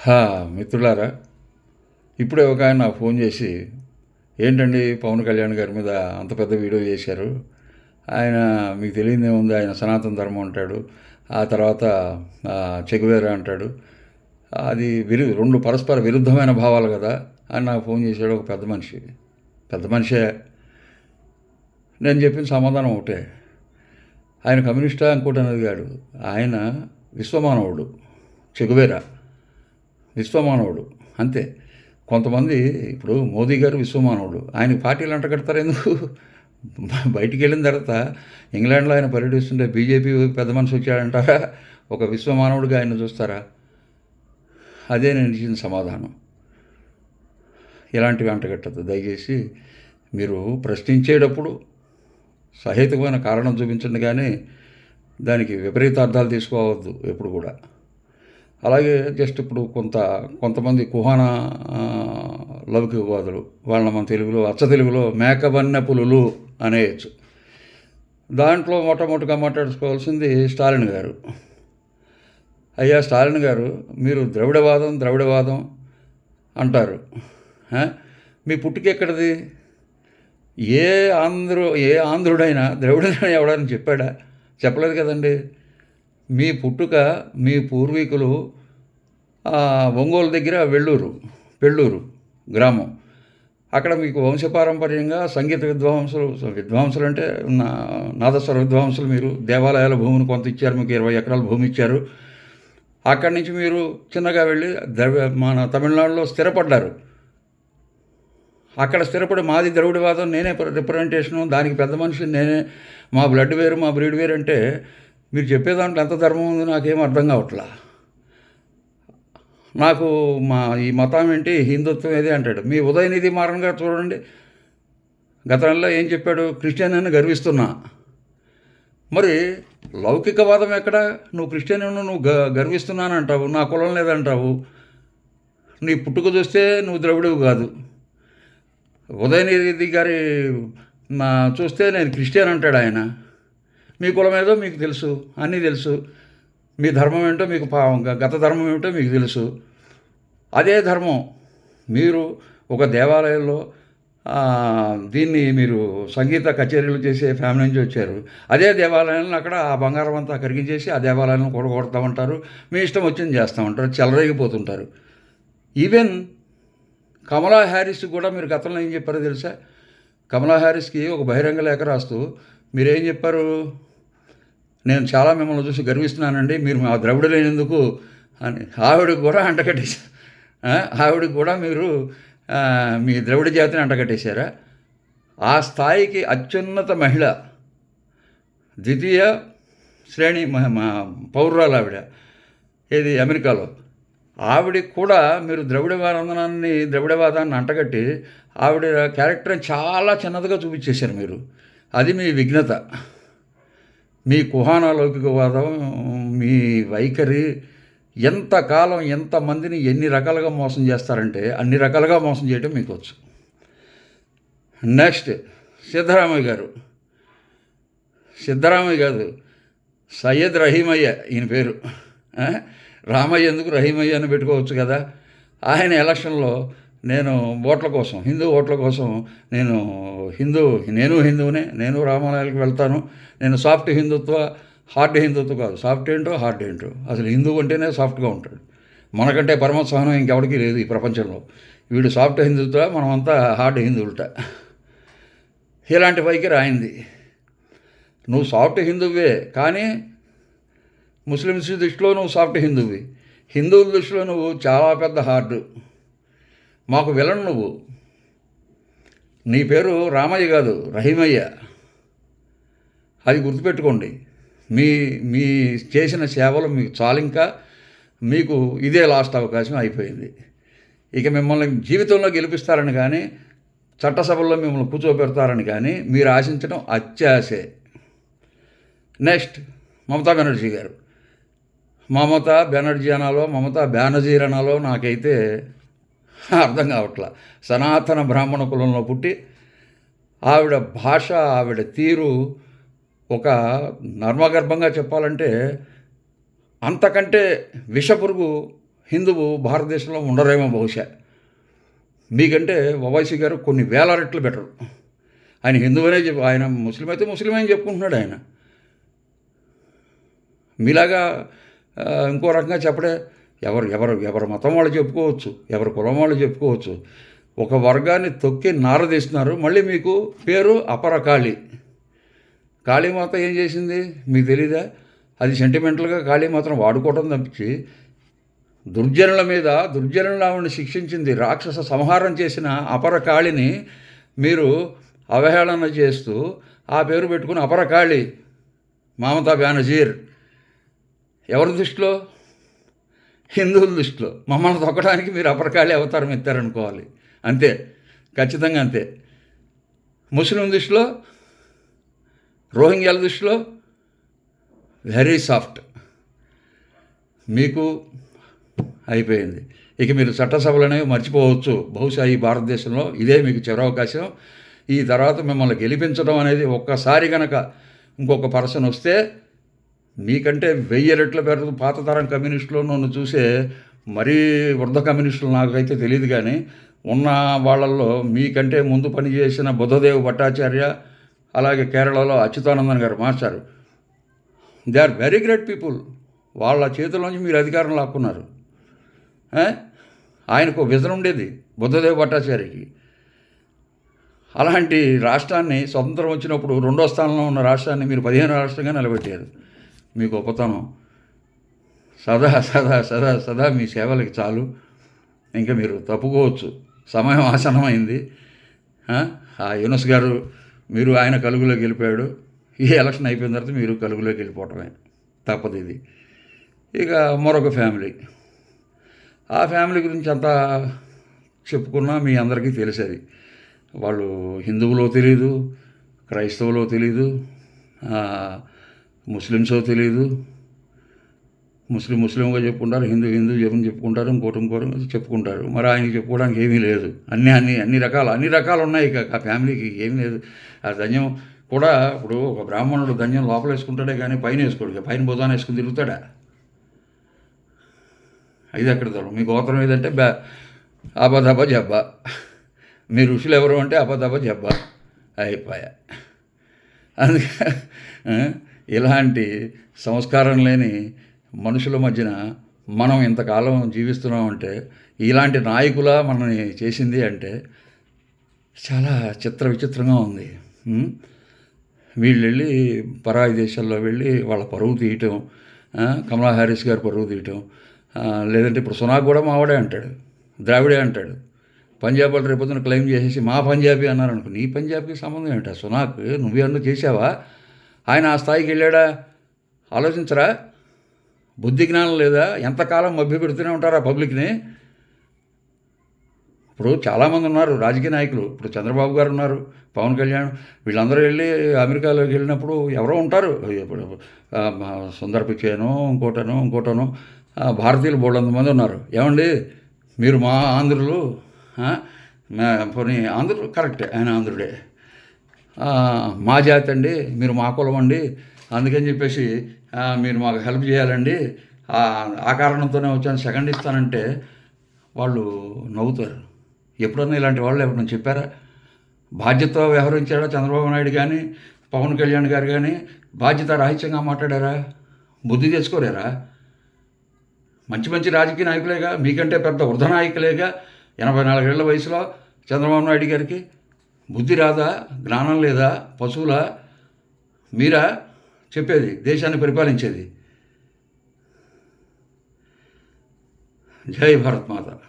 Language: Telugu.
హా, మిత్రులారా ఇప్పుడే ఒక ఆయన ఫోన్ చేసి ఏంటండి పవన్ కళ్యాణ్ గారి మీద అంత పెద్ద వీడియో చేశారు? ఆయన మీకు తెలియదే ఆయన సనాతన ధర్మం అంటాడు ఆ తర్వాత చెగువేరా అంటాడు. అది విరు రెండు పరస్పర విరుద్ధమైన భావాలు కదా అని నాకు ఫోన్ చేశాడు ఒక పెద్ద మనిషి. పెద్ద మనిషే. నేను చెప్పిన సమాధానం ఒకటే. ఆయన కమ్యూనిస్టా ఇంకోటి అనేది కాడు ఆయన విశ్వమానవుడు చెగువేరా. విశ్వమానవుడు. అంతే. కొంతమంది ఇప్పుడు మోదీ గారు విశ్వమానవుడు. ఆయన పార్టీలు అంట కడతారు ఎందుకు? బయటికి వెళ్ళిన తర్వాత ఇంగ్లాండ్లో ఆయన పర్యటిస్తుంటే బీజేపీ పెద్ద మనిషి వచ్చాడంటారా? ఒక విశ్వమానవుడిగా ఆయన చూస్తారా? అదే నేను ఇచ్చిన సమాధానం. ఇలాంటివి అంటగట్టద్దు దయచేసి మీరు ప్రశ్నించేటప్పుడు సహేతుకమైన కారణం చూపించండి కానీ దానికి విపరీతార్థాలు తీసుకోవద్దు ఎప్పుడు కూడా. అలాగే జస్ట్ ఇప్పుడు కొంత కొంతమంది కుహాన లౌకికవాదులు వాళ్ళని మన తెలుగులో అచ్చ తెలుగులో మేకవన్న పులులు అనేయచ్చు. దాంట్లో మొట్టమొదటిగా మాట్లాడుకోవాల్సింది స్టాలిన్ గారు. అయ్యా స్టాలిన్ గారు మీరు ద్రవిడవాదం ద్రవిడవాదం అంటారు. మీ పుట్టుక ఎక్కడిది? ఏ ఆంధ్రు ఏ ఆంధ్రుడైనా ద్రవిడైనా ఎవడని చెప్పాడా? చెప్పలేదు కదండి. మీ పుట్టుక మీ పూర్వీకులు ఒంగోలు దగ్గర వెల్లూరు పెళ్ళూరు గ్రామం. అక్కడ మీకు వంశపారంపర్యంగా సంగీత విద్వాంసులు విద్వాంసులు అంటే నా నాదస్వర విద్వాంసులు మీరు దేవాలయాల భూమిని కొంత ఇచ్చారు మీకు ఇరవై ఎకరాల భూమి ఇచ్చారు. అక్కడి నుంచి మీరు చిన్నగా వెళ్ళి మన తమిళనాడులో స్థిరపడ్డారు. అక్కడ స్థిరపడి మాది ద్రవిడవాదం నేనే రిప్రజెంటేషను దానికి పెద్ద మనిషి నేనే మా బ్లడ్ వేరు మా బ్రీడ్ వేరు అంటే మీరు చెప్పే దాంట్లో ఎంత ధర్మం ఉందో నాకేం అర్థం కావట్లా. నాకు మా ఈ మతం ఏంటి? హిందుత్వం ఏది అంటాడు. మీ ఉదయనిధి మారన్ గారు చూడండి. గతంలో ఏం చెప్పాడు? క్రిస్టియన్ అని గర్విస్తున్నా. మరి లౌకికవాదం ఎక్కడ? నువ్వు క్రిస్టియన్ నువ్వు గ గర్విస్తున్నానంటావు. నా కులం లేదంటావు. నీ పుట్టుక చూస్తే నువ్వు ద్రవిడువు కాదు. ఉదయనిధి గారి నా చూస్తే నేను క్రిస్టియన్ అంటాడు ఆయన. మీ కులం ఏదో మీకు తెలుసు. అన్నీ తెలుసు. మీ ధర్మం ఏంటో మీకు పా గత ధర్మం ఏమిటో మీకు తెలుసు. అదే ధర్మం. మీరు ఒక దేవాలయంలో దీన్ని మీరు సంగీత కచేరీలు చేసే ఫ్యామిలీ నుంచి వచ్చారు. అదే దేవాలయంలో అక్కడ ఆ బంగారం అంతా కరిగించేసి ఆ దేవాలయాలను కొడగొడతామంటారు మీ ఇష్టం వచ్చింది చేస్తామంటారు చెలరేగిపోతుంటారు. ఈవెన్ కమలా హ్యారిస్ కూడా మీరు గతంలో ఏం చెప్పారో తెలుసా? కమలా హ్యారిస్కి ఒక బహిరంగ లేఖ రాస్తూ మీరేం చెప్పారు? నేను చాలా మిమ్మల్ని చూసి గర్విస్తున్నానండి. మీరు మా ద్రవిడ లేనందుకు అని ఆవిడకి కూడా అంటకట్టేశారు ఆ, ఆవిడకి కూడా మీరు మీ ద్రవిడ జాతిని అంటగట్టేశారా? ఆ స్థాయికి అత్యున్నత మహిళ ద్వితీయ శ్రేణి మ- మా పౌరురాలు ఆవిడ. ఇది అమెరికాలో. ఆవిడకి కూడా మీరు ద్రవిడవాదాన్ని ద్రవిడవాదాన్ని అంటగట్టి ఆవిడ క్యారెక్టర్ని చాలా చిన్నదిగా చూపించేశారు మీరు. అది మీ విఘ్నత. మీ కుహాన లౌకికవాదం మీ వైఖరి ఎంతకాలం ఎంతమందిని ఎన్ని రకాలుగా మోసం చేస్తారంటే అన్ని రకాలుగా మోసం చేయడం మీకు వచ్చు. నెక్స్ట్ సిద్ధరామయ్య గారు. సిద్ధరామయ్య కాదు సయ్యద్ రహీమయ్య ఈయన పేరు. రామయ్య ఎందుకు రహీమయ్య అని పెట్టుకోవచ్చు కదా? ఆయన ఎలక్షన్లో నేను ఓట్ల కోసం హిందూ ఓట్ల కోసం నేను హిందూ నేను హిందువునే నేను రామాలయాలకు వెళ్తాను నేను సాఫ్ట్ హిందుత్వ హార్డ్ హిందువుతో కాదు. సాఫ్ట్ ఏంటో హార్డ్ ఏంటో. అసలు హిందూ అంటేనే సాఫ్ట్గా ఉంటాడు. మనకంటే పరమ సహనం ఇంకెవడికి లేదు ఈ ప్రపంచంలో. వీడు సాఫ్ట్ హిందువుతో మనమంతా హార్డ్ హిందువులట. ఇలాంటి వైఖరి ఆయనది. నువ్వు సాఫ్ట్ హిందువే కానీ ముస్లిమ్స్ దృష్టిలో నువ్వు సాఫ్ట్ హిందువి. హిందువుల దృష్టిలో నువ్వు చాలా పెద్ద హార్డ్. మాకు విలన్ నువ్వు. నీ పేరు రామయ్య కాదు రహీమయ్య. అది గుర్తుపెట్టుకోండి. మీ మీ చేసిన సేవలు మీకు చాలు ఇంకా మీకు ఇదే లాస్ట్ అవకాశం అయిపోయింది. ఇక మిమ్మల్ని జీవితంలో గెలిపిస్తారని కానీ చట్టసభల్లో మిమ్మల్ని కూర్చోబెడతారని కానీ మీరు ఆశించడం అత్యాశే. నెక్స్ట్ మమతా బెనర్జీ గారు. మమతా బెనర్జీ అనాలో మమతా బెనర్జీ అనాలో నాకైతే అర్థం కావట్లా. సనాతన బ్రాహ్మణ కులంలో పుట్టి ఆవిడ భాష ఆవిడ తీరు ఒక నర్మగర్భంగా చెప్పాలంటే అంతకంటే విషపురుగు హిందువు భారతదేశంలో ఉండరేమో బహుశా. మీకంటే వవైసీ గారు కొన్ని వేల రెట్లు బెటరు. ఆయన హిందువునే చెప్పి ఆయన ముస్లిం అయితే ముస్లిం అని చెప్పుకుంటున్నాడు ఆయన. మీలాగా ఇంకో రకంగా చెప్పడే ఎవరు ఎవరు ఎవరి మతం వాళ్ళు చెప్పుకోవచ్చు ఎవరు కులం వాళ్ళు చెప్పుకోవచ్చు. ఒక వర్గాన్ని తొక్కి నారదీస్తున్నారు మళ్ళీ మీకు పేరు అపరకాళి. కాళీమాత ఏం చేసింది? మీకు తెలీదా? అది సెంటిమెంటల్గా కాళీమాతను వాడుకోవడం తప్పించి దుర్జనుల మీద దుర్జనుల ఆవిడని శిక్షించింది రాక్షస సంహారం చేసిన అపర కాళిని మీరు అవహేళన చేస్తూ ఆ పేరు పెట్టుకుని అపరకాళి మమతా బెనజీర్ ఎవరి దృష్టిలో? హిందువుల దృష్టిలో. మమ్మల్ని తొక్కడానికి మీరు అపరకాళి అవతారం ఎత్తారనుకోవాలి. అంతే. ఖచ్చితంగా అంతే. ముస్లిం దృష్టిలో రోహింగ్యాల దృష్టిలో వెరీ సాఫ్ట్. మీకు అయిపోయింది. ఇక మీరు చట్టసభలు అనేవి మర్చిపోవచ్చు. బహుశా ఈ భారతదేశంలో ఇదే మీకు చివరి ఈ తర్వాత మిమ్మల్ని గెలిపించడం అనేది ఒక్కసారి కనుక ఇంకొక పర్సన్ వస్తే మీకంటే వెయ్యి రెట్ల పేరు పాత తరం కమ్యూనిస్టులు నన్ను చూసే మరీ వృద్ధ కమ్యూనిస్టులు నాకైతే తెలియదు కానీ ఉన్న వాళ్ళల్లో మీకంటే ముందు పనిచేసిన బుద్ధదేవ్ భట్టాచార్య అలాగే కేరళలో అచ్యుతానందన్ గారు మాస్టారు they are very great people వాళ్ళ చేతిలోంచి మీరు అధికారం లాక్కున్నారు. ఆయనకు విజన్ ఉండేది బుద్ధదేవ్ భట్టాచార్యకి. అలాంటి రాష్ట్రాన్ని స్వతంత్రం వచ్చినప్పుడు రెండో స్థానంలో ఉన్న రాష్ట్రాన్ని మీరు పదిహేను రాష్ట్రంగా నిలబెట్టారు. మీ గొప్పతనం. సదా సదా సదా సదా మీ సేవలకి చాలు. ఇంకా మీరు తప్పుకోవచ్చు. సమయం ఆసనమైంది ఆ? ఆ యూనస్ గారు మీరు ఆయన కలుగులోకి వెళ్ళిపోయాడు. ఈ ఎలక్షన్ అయిపోయిన తర్వాత మీరు కలుగులోకి వెళ్ళిపోవటమే. తప్పదు ఇది. ఇక మరొక ఫ్యామిలీ ఆ ఫ్యామిలీ గురించి అంతా చెప్పుకున్నా మీ అందరికీ తెలిసేది. వాళ్ళు హిందువులో తెలీదు క్రైస్తవులో తెలీదు ముస్లిమ్స్లో ముస్లిమ్సో తెలీదు ముస్లిం ముస్లింగా చెప్పుకుంటారు హిందూ హిందూ చెప్పని చెప్పుకుంటారు ఇంకోటి ఇంకోటి చెప్పుకుంటారు. మరి ఆయనకి చెప్పుకోవడానికి ఏమీ లేదు. అన్ని అన్ని అన్ని రకాలు అన్ని రకాలు ఉన్నాయి ఇక. ఆ ఫ్యామిలీకి ఏమీ లేదు. ఆ ధన్యం కూడా ఇప్పుడు ఒక బ్రాహ్మణుడు ధన్యం లోపల వేసుకుంటాడే కానీ పైన వేసుకోడు. ఇక పైన బుధాన్ని వేసుకుని తిరుగుతాడా? ఇది అక్కడ తరం మీ గోత్రం ఏదంటే బ్యా అబదబ జబ్బ. మీ ఋషులు ఎవరు అంటే అబదబ జబ్బ. అయిపోయా. అందుకే ఇలాంటి సంస్కారం లేని మనుషుల మధ్యన మనం ఇంతకాలం జీవిస్తున్నామంటే ఇలాంటి నాయకుల మనని చేసింది అంటే చాలా చిత్ర విచిత్రంగా ఉంది. వీళ్ళు వెళ్ళి పరాయి దేశాల్లో వెళ్ళి వాళ్ళ పరువు తీయటం కమలా హ్యారిస్ గారు పరువు తీయటం లేదంటే ఇప్పుడు సునాక్ కూడా మావాడే అంటాడు ద్రావిడే అంటాడు. పంజాబ్ వాళ్ళు రేపొద్దున క్లెయిమ్ చేసేసి మా పంజాబీ అన్నారు అనుకో నీ పంజాబ్కి సంబంధం ఏంటా? సునాక్ నువ్వేమన్నా చేసావా ఆయన ఆ స్థాయికి వెళ్ళాడా? ఆలోచించరా? బుద్ధి జ్ఞానం లేదా ఎంతకాలం మభ్య పెడుతూనే ఉంటారా పబ్లిక్ని? ఇప్పుడు చాలామంది ఉన్నారు రాజకీయ నాయకులు. ఇప్పుడు చంద్రబాబు గారు ఉన్నారు పవన్ కళ్యాణ్. వీళ్ళందరూ వెళ్ళి అమెరికాలోకి వెళ్ళినప్పుడు ఎవరో ఉంటారు. ఇప్పుడు సుందర పిచ్చేనో ఇంకోటనో ఇంకోటనో భారతీయులు బోళ్ళంత మంది ఉన్నారు. ఏమండి? మీరు మా ఆంధ్రులు పోనీ ఆంధ్రులు? కరెక్టే ఆయన ఆంధ్రుడే. మా జాతి అండి మీరు మా కులం అండి అందుకని చెప్పేసి మీరు మాకు హెల్ప్ చేయాలండి. ఆ కారణంతోనే వచ్చాను. సెకండ్ ఇస్తానంటే వాళ్ళు నవ్వుతారు. ఎప్పుడన్నా ఇలాంటి వాళ్ళు ఎప్పుడన్నా చెప్పారా? బాధ్యత వ్యవహరించాడా చంద్రబాబు నాయుడు కానీ పవన్ కళ్యాణ్ గారు కానీ బాధ్యత రాహిత్యంగా మాట్లాడారా? బుద్ధి తెచ్చుకోలేరా మంచి మంచి రాజకీయ నాయకులేగా మీకంటే పెద్ద వృద్ధ నాయకులేగా ఎనభై నాలుగేళ్ళ వయసులో చంద్రబాబు నాయుడు గారికి బుద్ధి రాదా? జ్ఞానం లేదా? పశువులా? మీరా? చెప్పేది దేశాన్ని పరిపాలించేది. జై భారత్ మాత.